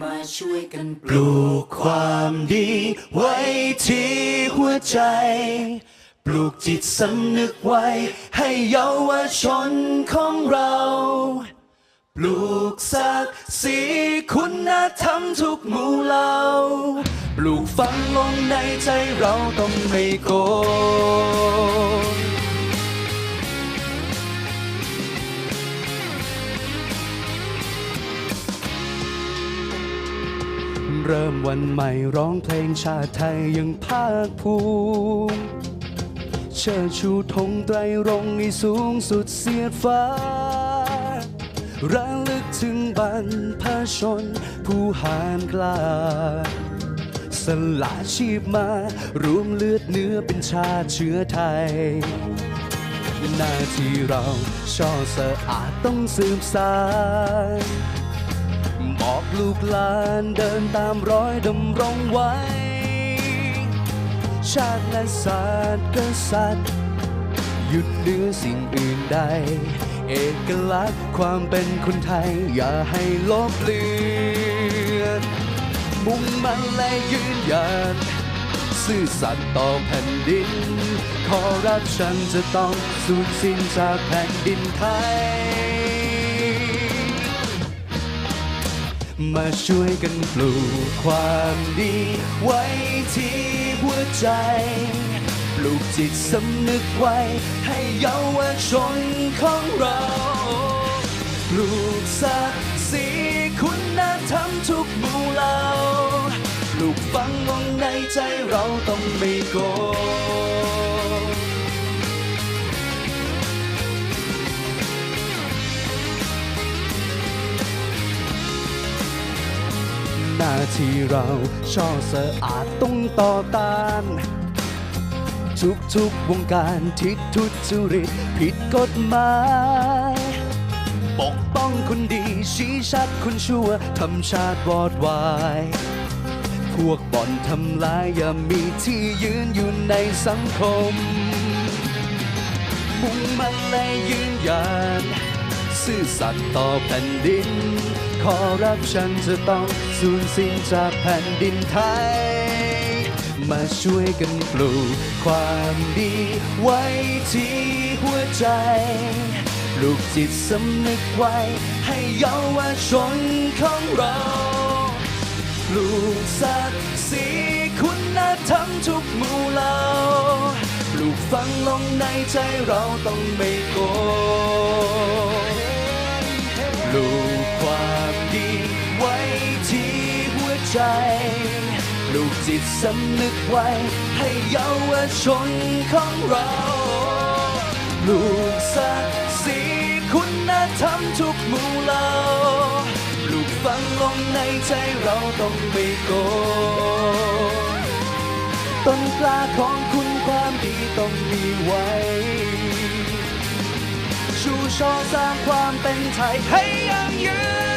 มาช่วยกันปลูกความดีไว้ที่หัวใจ ปลูกจิตสำนึกไว้ ให้เยาวชนของเรา ปลูกศักดิ์ศรีคุณธรรมทุกหมู่เหล่า ปลูกฝังลงในใจเราต้องไม่โกน เริ่มวันใหม่ร้องเพลงชาติไทยยังภาคภูมิเชิดชูธงไตรรงให้สูงสุดเสียดฟ้าระลึกถึงบรรพชน ผู้หานกล้า สละชีพมารวมเลือดเนื้อเป็นชาติเชื้อไทย หน้าที่เราช่อสะอาดต้องสืบสาน บอกลูกหลานเดินตามรอยดำรงไว้ ชาติและศาสตร์กษัตริย์หยุดเหนือสิ่งอื่นใด เอกลักษณ์ความเป็นคนไทย อย่าให้ลบเลือนมุ่งมั่นและยืนหยัดซื่อสัตย์ต่อแผ่นดิน ขอรับฉันจะต้องสูญสิ้นจากแผ่นดินไทย มาช่วยกันปลูกความดีไว้ที่หัวใจ ปลูกจิตสำนึกไว้ ให้เยาวชนของเรา ปลูกศักดิ์ศรีคุณธรรมทุกหมู่เหล่า ปลูกฝังลงในใจเราต้องไม่โกง น้าที่เราช่อสะอาดต้องต่อต้าน ทุกทุกวงการที่ทุจริตผิดกฎหมาย ปกป้องคนดีชี้ชัดคนชั่วทำชาติวอดวาย พวกบ่อนทำลายอย่ามีที่ยืนอยู่ในสังคม มุ่งมั่นและยืนยัดซื่อสัตย์ต่อแผ่นดิน ขอรับฉันจะต้องสูญสิ้นจากแผ่นดินไทย มาช่วยกันปลูกความดีไว้ที่หัวใจปลูกจิตสำนึกไว้ ให้เยาวชนของเราปลูกศักดิ์ศรีคุณธรรมทุกหมู่เหล่าปลูกฝังลงในใจเราต้องไม่โกงปลูก ไว้ที่หัวใจปลูกจิตสำนึกไว้ ให้เยาวชนของเราปลูกศักดิ์ศรีคุณธรรมทุกหมู่เหล่าปลูกฝังลงในใจเราต้องไม่โกงต้นกล้าของคุณความดีต้องมีไว้ชูชอสร้างความเป็นไทยให้ยั่งยืน